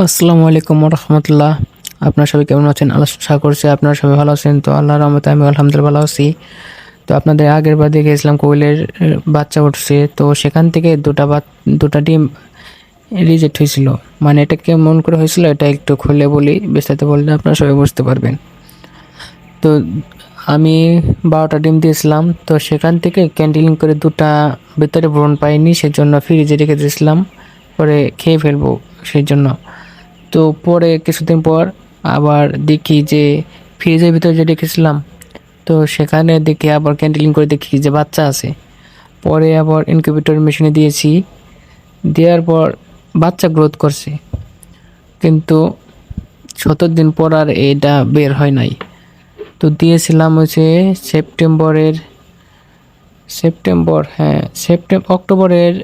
আসসালামু আলাইকুম রহমতুল্লাহ আপনার সবাই কেমন আছেন? আল্লাহ আশা করছি আপনারা সবাই ভালো আছেন। তো আল্লাহর রহমতে আমি আলহামদুলিল্লাহ ভালো আছি। তো আপনাদের আগের বার দেখেছিলাম কোয়েলের বাচ্চা উঠছে। তো সেখান থেকে দুটা বাচ দুটা ডিম রিজেক্ট হয়েছিল। মানে এটা কেমন করে হয়েছিল? এটা একটু খুলে বলি, বিস্তারিত বললে আপনারা সবাই বুঝতে পারবেন। তো আমি বারোটা ডিম দিয়েছিলাম। তো সেখান থেকে ক্যান্ডেলিং করে দুটা ভেতরে ব্রণ পাইনি, সেজন্য ফ্রিজে রেখে দিয়েছিলাম। পরে খেয়ে ফেলব সেই জন্য তো পরে কিছুদিন পর আবার দেখি যে ফ্রিজের ভিতরে যে রেখেছিলাম, তো সেখানে দেখি আবার ক্যান্ডেলিং করে দেখি যে বাচ্চা আছে। পরে আবার ইনকিউবেটর মেশিনে দিয়েছি। দেওয়ার পর বাচ্চা গ্রোথ করছে। কিন্তু সতেরো দিন পর আর এটা বের হয় নাই। তো দিয়েছিলাম হচ্ছে সেপ্টেম্বরের, সেপ্টেম্বর হ্যাঁ সেপ্টেম্বর অক্টোবরের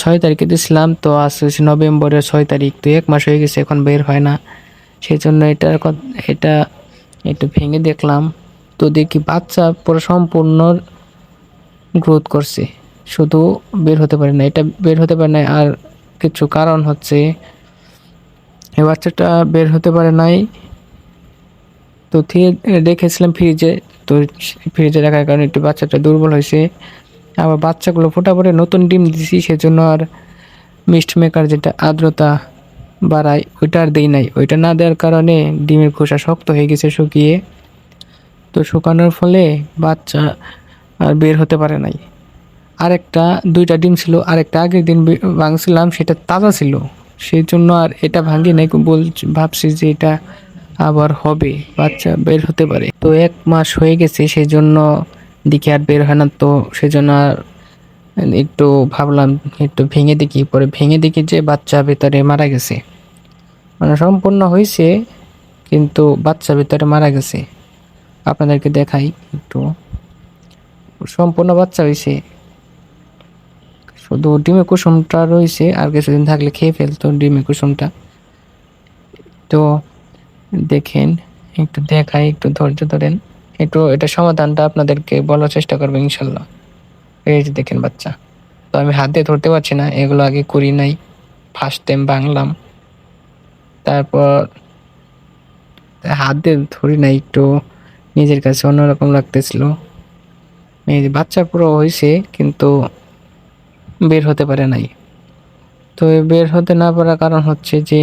ছয় তারিখে দিয়েছিলাম তো আজ হচ্ছে নভেম্বরের ছয় তারিখ, তো এক মাস হয়ে গেছে, এখন বের হয় না। সেই জন্য এটার এটা একটু ভেঙে দেখলাম। তো দেখি বাচ্চা পুরো সম্পূর্ণ গ্রোথ করছে, শুধু বের হতে পারে না, এটা বের হতে পারে না, আর কিছু কারণ হচ্ছে এই বাচ্চাটা বের হতে পারে নাই। তো থিয়ে রেখেছিলাম ফ্রিজে তো ফ্রিজে রাখার কারণে একটু বাচ্চাটা দুর্বল হয়েছে। আবার বাচ্চাগুলো ফোটা পরে নতুন ডিম দিছি, সেজন্য আর মিস্ট মেকার যেটা আর্দ্রতা বাড়ায়, ওইটা আর দেই নাই। ওইটা না দেওয়ার কারণে ডিমের খোসা শক্ত হয়ে গেছে শুকিয়ে। তো শুকানোর ফলে বাচ্চা আর বের হতে পারে নাই। আরেকটা, দুইটা ডিম ছিল, আরেকটা আগের দিন ভাঙছিলাম, সেটা তাজা ছিল। সেই জন্য আর এটা ভাঙি নাই, বল ভাবছি যে এটা আবার হবে, বাচ্চা বের হতে পারে। তো এক মাস হয়ে গেছে সেই জন্য দিকে আর বের হয় না, তো সেই জন্য আর একটু ভাবলাম একটু ভেঙে দেখি। পরে ভেঙে দেখি যে বাচ্চা ভিতরে মারা গেছে। মানে সম্পূর্ণ হয়েছে, কিন্তু বাচ্চা ভিতরে মারা গেছে। আপনাদেরকে দেখাই একটু। সম্পূর্ণ বাচ্চা হয়েছে। শুধু ডিমে কুসুমটা রয়েছে, আর কিছুদিন থাকলে খেয়ে ফেলতো ডিমে কুসুমটা। তো দেখেন, একটু দেখাই, একটু ধৈর্য ধরেন। একটু এটা সমাধানটা আপনাদেরকে বলার চেষ্টা করব, ইনশাল্লাহ। এই যে দেখেন বাচ্চা। তো আমি হাত দিয়ে ধরতে পারছি না, এগুলো আগে করি নাই। ফার্স্ট টাইম বাংলাম তারপর হাত দিয়ে ধরি নাই একটু, নিজের কাছে অন্যরকম লাগতেছিল। এই যে বাচ্চা পুরো হয়েছে কিন্তু বের হতে পারে নাই। তো বের হতে না পারার কারণ হচ্ছে যে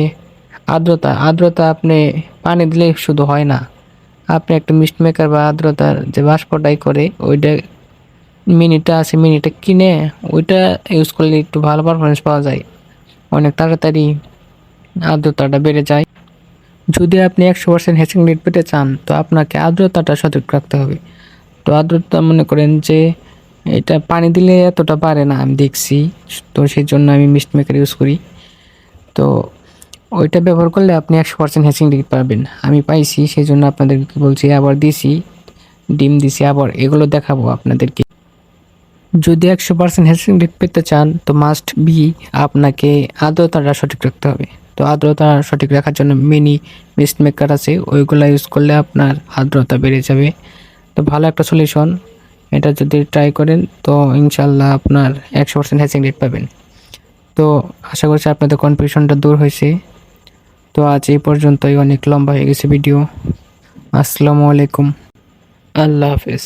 আর্দ্রতা। আর্দ্রতা আপনি পানি দিলে শুধু হয় না। আপনি একটা মিস্ট মেকার বা আর্দ্রতার যে বাষ্পটাই করে, ওইটা মিনিটা আছে মিনিটা কিনে, ওইটা ইউজ করলে একটু ভালো পারফরমেন্স পাওয়া যায়। অনেক তাড়াতাড়ি আর্দ্রতাটা বেড়ে যায়। যদি আপনি একশো পার্সেন্ট হ্যাচিং রেট পেতে চান, তো আপনাকে আর্দ্রতাটা সঠিক রাখতে হবে। তো আর্দ্রতা মনে করেন যে, এটা পানি দিলে এতটা পারে না, আমি দেখছি। তো সেই জন্য আমি মিস্ট মেকার ইউজ করি। তো ওইটা ব্যবহার করলে আপনি একশো পার্সেন্ট হ্যাচিং রেট পাবেন। আমি পাইছি সেই জন্য আপনাদেরকে বলছি, আবার দিছি, ডিম দিছি আবার, এগুলো দেখাবো আপনাদেরকে। যদি একশো পার্সেন্ট হ্যাচিং রেট পেতে চান, তো মাস্ট বি আপনাকে আর্দ্রতাটা সঠিক রাখতে হবে। তো আর্দ্রতা সঠিক রাখার জন্য মিনি মিস্ট মেকার আছে, ওইগুলো ইউজ করলে আপনার আর্দ্রতা বেড়ে যাবে। তো ভালো একটা সলিউশন এটা যদি ট্রাই করেন, তো ইনশাল্লাহ আপনার একশো পার্সেন্ট হ্যাচিং রেট পাবেন। তো আশা করছি আপনাদের কনফিউশনটা দূর হয়েছে। তো আজ এই পর্যন্তই অনেক লম্বা হয়ে গেছে ভিডিও আসসালামু আলাইকুম। আল্লাহ হাফেজ।